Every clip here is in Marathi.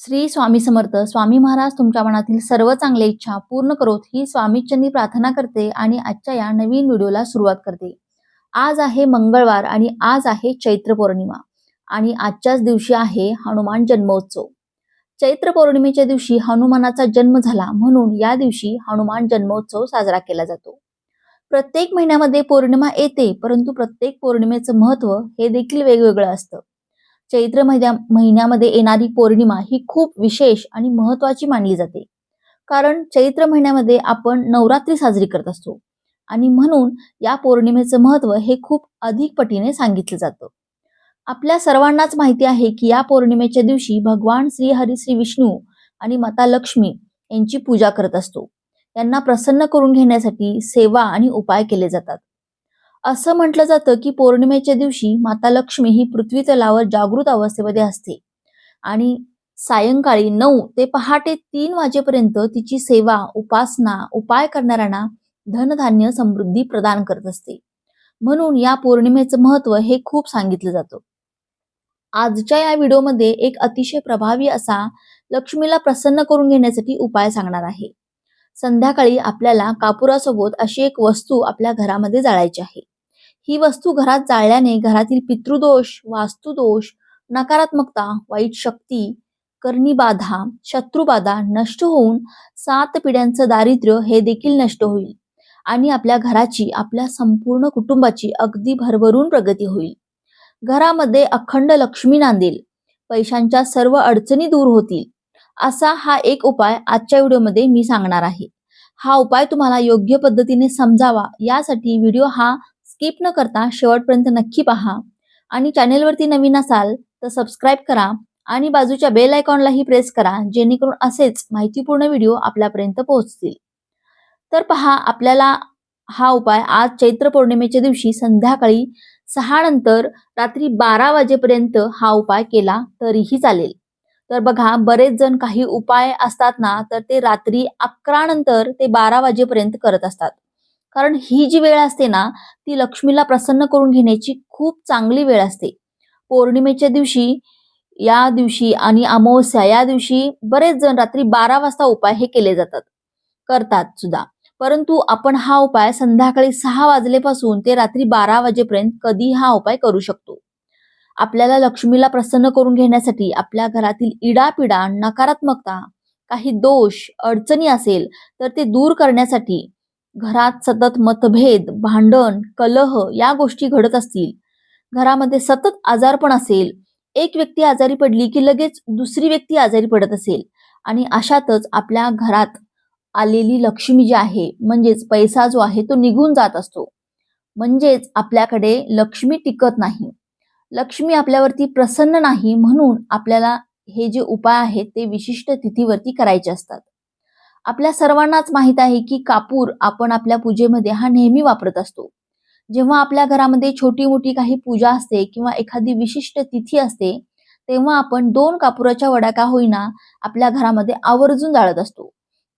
श्री स्वामी समर्थ स्वामी महाराज तुमच्या मनातील सर्व चांगल्या इच्छा पूर्ण करोत ही स्वामीच्यांनी प्रार्थना करते आणि आजच्या या नवीन व्हिडिओला सुरुवात करते. आज आहे मंगळवार आणि आज आहे चैत्र पौर्णिमा आणि आजच्याच दिवशी आहे हनुमान जन्मोत्सव. चैत्र पौर्णिमेच्या दिवशी हनुमानाचा जन्म झाला म्हणून या दिवशी हनुमान जन्मोत्सव साजरा केला जातो. प्रत्येक महिन्यामध्ये पौर्णिमा येते परंतु प्रत्येक पौर्णिमेचं महत्त्व हे देखील वेगवेगळं असतं. चैत्र महिन्या महिन्यामध्ये येणारी पौर्णिमा ही खूप विशेष आणि महत्वाची मानली जाते. कारण चैत्र महिन्यामध्ये आपण नवरात्री साजरी करत असतो आणि म्हणून या पौर्णिमेचं महत्त्व हे खूप अधिक पटीने सांगितलं जातं. आपल्या सर्वांनाच माहिती आहे की या पौर्णिमेच्या दिवशी भगवान श्री हरी श्री विष्णू आणि माता लक्ष्मी यांची पूजा करत असतो. त्यांना प्रसन्न करून घेण्यासाठी सेवा आणि उपाय केले जातात. असं म्हटलं जातं की पौर्णिमेच्या दिवशी माता लक्ष्मी ही पृथ्वी तलावर जागृत अवस्थेमध्ये असते. आणि सायंकाळी नऊ ते पहाटे तीन वाजेपर्यंत तिची सेवा उपासना उपाय करणाऱ्यांना धनधान्य समृद्धी प्रदान करत असते. म्हणून या पौर्णिमेचं महत्त्व हे खूप सांगितलं जातं. आजच्या या व्हिडिओमध्ये एक अतिशय प्रभावी असा लक्ष्मीला प्रसन्न करून घेण्यासाठी उपाय सांगणार आहे. संध्याकाळी आपल्याला कापुरासोबत अशी एक वस्तू आपल्या घरामध्ये जाळायची आहे. ही वस्तू घरात जाळल्याने घरातील पितृदोष वास्तुदोष नकारात्मकता वाईट शक्ती कर्णीबाधा शत्रुबाधा नष्ट होऊन सात पिढ्यांचं दारिद्र्य हे देखील नष्ट होईल आणि आपल्या घराची आपल्या संपूर्ण कुटुंबाची अगदी भरभरून प्रगती होईल. घरामध्ये अखंड लक्ष्मी नांदेल. पैशांच्या सर्व अडचणी दूर होतील. असा हा एक उपाय आजच्या व्हिडिओमध्ये मी सांगणार आहे. हा उपाय तुम्हाला योग्य पद्धतीने समजावा. यासाठी व्हिडिओ हा स्किप न करता शेवटपर्यंत नक्की पहा. आणि चॅनेलवरती नवीन असाल तर सबस्क्राईब करा आणि बाजूच्या बेल आयकॉनलाही प्रेस करा जेणेकरून असेच माहितीपूर्ण व्हिडिओ आपल्यापर्यंत पोहोचतील. तर पहा आपल्याला हा उपाय आज चैत्र पौर्णिमेच्या दिवशी संध्याकाळी सहा नंतर रात्री बारा वाजेपर्यंत हा उपाय केला तरीही चालेल. तर बघा बरेच जण काही उपाय असतात ना तर ते रात्री अकरा नंतर ते बारा वाजेपर्यंत करत असतात. कारण ही जी वेळ असते ना ती लक्ष्मीला प्रसन्न करून घेण्याची खूप चांगली वेळ असते. पौर्णिमेच्या दिवशी या दिवशी आणि अमावस्या या दिवशी बरेच जण रात्री बारा वाजता उपाय हे केले जातात. करतात सुद्धा. परंतु आपण हा उपाय संध्याकाळी सहा वाजलेपासून ते रात्री बारा वाजेपर्यंत कधी हा उपाय करू शकतो. आपल्याला लक्ष्मीला प्रसन्न करून घेण्यासाठी आपल्या घरातील इडापिडा नकारात्मकता काही दोष अडचणी असेल तर ते दूर करण्यासाठी घरात सतत मतभेद भांडण कलह या गोष्टी घडत असतील. घरामध्ये सतत आजारपण असेल. एक व्यक्ती आजारी पडली की लगेच दुसरी व्यक्ती आजारी पडत असेल. आणि अशातच आपल्या घरात आलेली लक्ष्मी जी आहे म्हणजेच पैसा जो आहे तो निघून जात असतो. म्हणजेच आपल्याकडे लक्ष्मी टिकत नाही. लक्ष्मी आपल्यावरती प्रसन्न नाही म्हणून आपल्याला हे जे उपाय आहेत ते विशिष्ट तिथीवरती करायचे असतात. आपल्या सर्वांनाच माहीत आहे की कापूर आपण आपल्या पूजेमध्ये हा नेहमी वापरत असतो. जेव्हा आपल्या घरामध्ये छोटी मोठी काही पूजा असते किंवा एखादी विशिष्ट तिथी असते तेव्हा आपण दोन कापुराच्या वड्या का होईना आपल्या घरामध्ये आवर्जून जाळत असतो.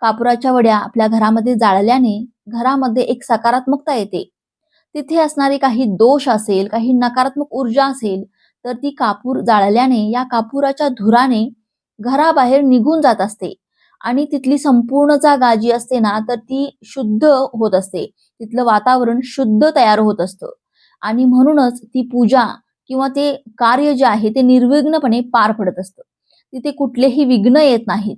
कापुराच्या वड्या आपल्या घरामध्ये जाळल्याने घरामध्ये एक सकारात्मकता येते. तिथे असणारे काही दोष असेल काही नकारात्मक ऊर्जा असेल तर ती कापूर जाळल्याने या कापुराच्या धुराने घराबाहेर निघून जात असते. आणि तिथली संपूर्ण जागा जी असते ना तर ती शुद्ध होत असते. तिथलं वातावरण शुद्ध तयार होत असतं. आणि म्हणूनच ती पूजा किंवा ते कार्य जे आहे ते निर्विघ्नपणे पार पडत असतं. तिथे कुठलेही विघ्न येत नाहीत.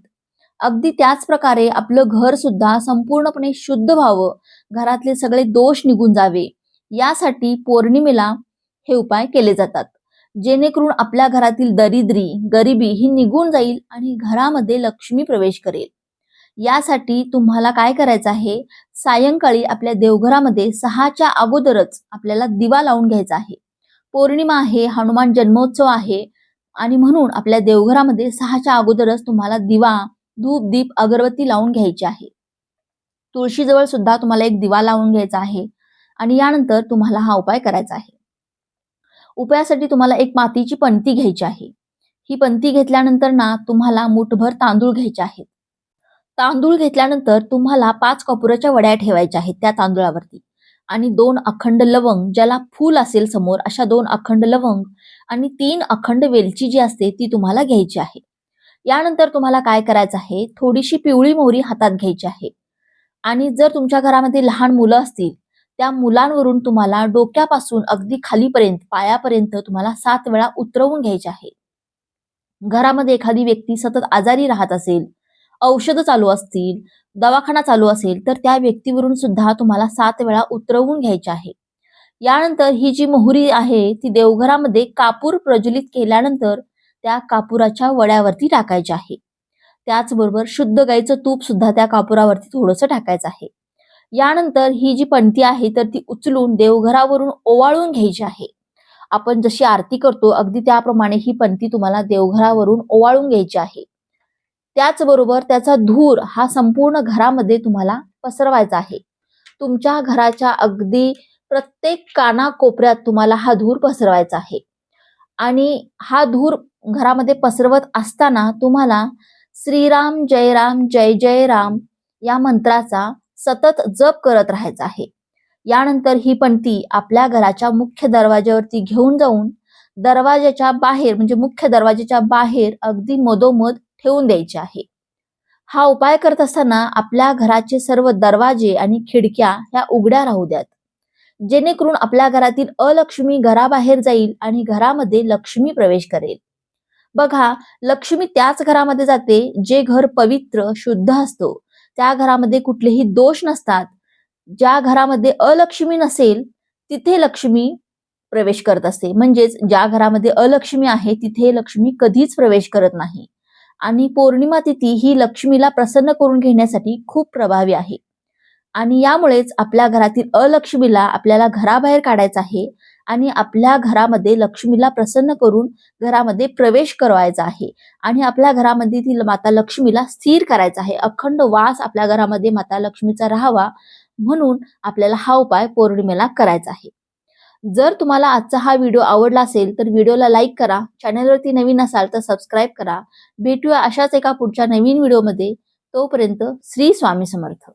अगदी त्याच प्रकारे आपलं घर सुद्धा संपूर्णपणे शुद्ध व्हावं घरातले सगळे दोष निघून जावे यासाठी पौर्णिमेला हे उपाय केले जातात. जेणेकरून आपल्या घरातील दरिद्री गरिबी ही निघून जाईल आणि घरामध्ये लक्ष्मी प्रवेश करेल. यासाठी तुम्हाला काय करायचं आहे? सायंकाळी आपल्या देवघरामध्ये सहाच्या अगोदरच आपल्याला दिवा लावून घ्यायचा आहे. पौर्णिमा आहे हनुमान जन्मोत्सव आहे आणि म्हणून आपल्या देवघरामध्ये सहाच्या अगोदरच तुम्हाला दिवा धूप दीप अगरबत्ती लावून घ्यायची आहे. तुळशीजवळ सुद्धा तुम्हाला एक दिवा लावून घ्यायचा आहे आणि यानंतर तुम्हाला हा उपाय करायचा आहे. उपायासाठी तुम्हाला एक मातीची पणती घ्यायची आहे. ही पणती घेतल्यानंतर ना तुम्हाला मुठभर तांदूळ घ्यायचे आहेत. तांदूळ घेतल्यानंतर तुम्हाला पाच कपुराच्या वड्या ठेवायच्या आहेत त्या तांदूळावरती. आणि दोन अखंड लवंग ज्याला फूल असेल समोर अशा दोन अखंड लवंग आणि तीन अखंड वेलची जी असते ती तुम्हाला घ्यायची आहे. यानंतर तुम्हाला काय करायचं आहे? थोडीशी पिवळी मोहरी हातात घ्यायची आहे. आणि जर तुमच्या घरामध्ये लहान मुलं असतील त्या मुलांवरून तुम्हाला डोक्यापासून अगदी खालीपर्यंत पायापर्यंत तुम्हाला सात वेळा उतरवून घ्यायचे आहे. घरामध्ये एखादी व्यक्ती सतत आजारी राहत असेल औषधं चालू असतील दवाखाना चालू असेल तर त्या व्यक्तीवरून सुद्धा तुम्हाला सात वेळा उतरवून घ्यायचे आहे. यानंतर ही जी मोहरी आहे ती देवघरामध्ये कापूर प्रज्वलित केल्यानंतर त्या कापुराच्या वड्यावरती टाकायची आहे. त्याचबरोबर शुद्ध गाईचं तूप सुद्धा त्या कापुरावरती थोडंसं टाकायचं आहे. यानंतर ही जी पणती आहे तर ती उचलून देवघरावरून ओवाळून घ्यायची आहे. आपण जशी आरती करतो अगदी त्याप्रमाणे ही पंथी तुम्हाला देवघरावरून ओवाळून घ्यायची आहे. त्याचबरोबर त्याचा धूर हा संपूर्ण घरामध्ये तुम्हाला पसरवायचा आहे. तुमच्या घराच्या अगदी प्रत्येक कानाकोपऱ्यात तुम्हाला हा धूर पसरवायचा आहे. आणि हा धूर घरामध्ये पसरवत असताना तुम्हाला श्रीराम जय राम जय जय राम या मंत्राचा सतत जप करत राहायचा आहे. यानंतर ही पंक्ती आपल्या घराच्या मुख्य दरवाज्यावरती घेऊन जाऊन दरवाजाच्या बाहेर म्हणजे मुख्य दरवाजाच्या बाहेर अगदी मधोमध ठेवून द्यायची आहे. हा उपाय करत असताना आपल्या घराचे सर्व दरवाजे आणि खिडक्या ह्या उघड्या राहू द्यात. जेणेकरून आपल्या घरातील अलक्ष्मी घराबाहेर जाईल आणि घरामध्ये लक्ष्मी प्रवेश करेल. बघा लक्ष्मी त्याच घरामध्ये जाते जे घर पवित्र शुद्ध असतो. त्या घरामध्ये कुठलेही दोष नसतात. ज्या घरामध्ये अलक्ष्मी नसेल तिथे लक्ष्मी प्रवेश करत असते. म्हणजेच ज्या घरामध्ये अलक्ष्मी आहे तिथे लक्ष्मी कधीच प्रवेश करत नाही. आणि पौर्णिमा तिथी ही लक्ष्मीला प्रसन्न करून घेण्यासाठी खूप प्रभावी आहे. आणि यामुळेच आपल्या घरातील अलक्ष्मीला आपल्याला घराबाहेर काढायचं आहे. आणि आपल्या घरामध्ये लक्ष्मीला प्रसन्न करून घरामध्ये प्रवेश करवायचा आहे. आणि आपल्या घरामध्ये ती माता लक्ष्मीला स्थिर करायचा आहे. अखंड वास आपल्या घरामध्ये माता लक्ष्मीचा राहावा म्हणून आपल्याला हा उपाय पौर्णिमेला करायचा आहे. जर तुम्हाला आजचा हा व्हिडिओ आवडला असेल तर व्हिडिओला लाईक करा. चॅनलवरती नवीन असाल तर सबस्क्राईब करा. भेटूया अशाच एका पुढच्या नवीन व्हिडिओमध्ये. तोपर्यंत श्री स्वामी समर्थ.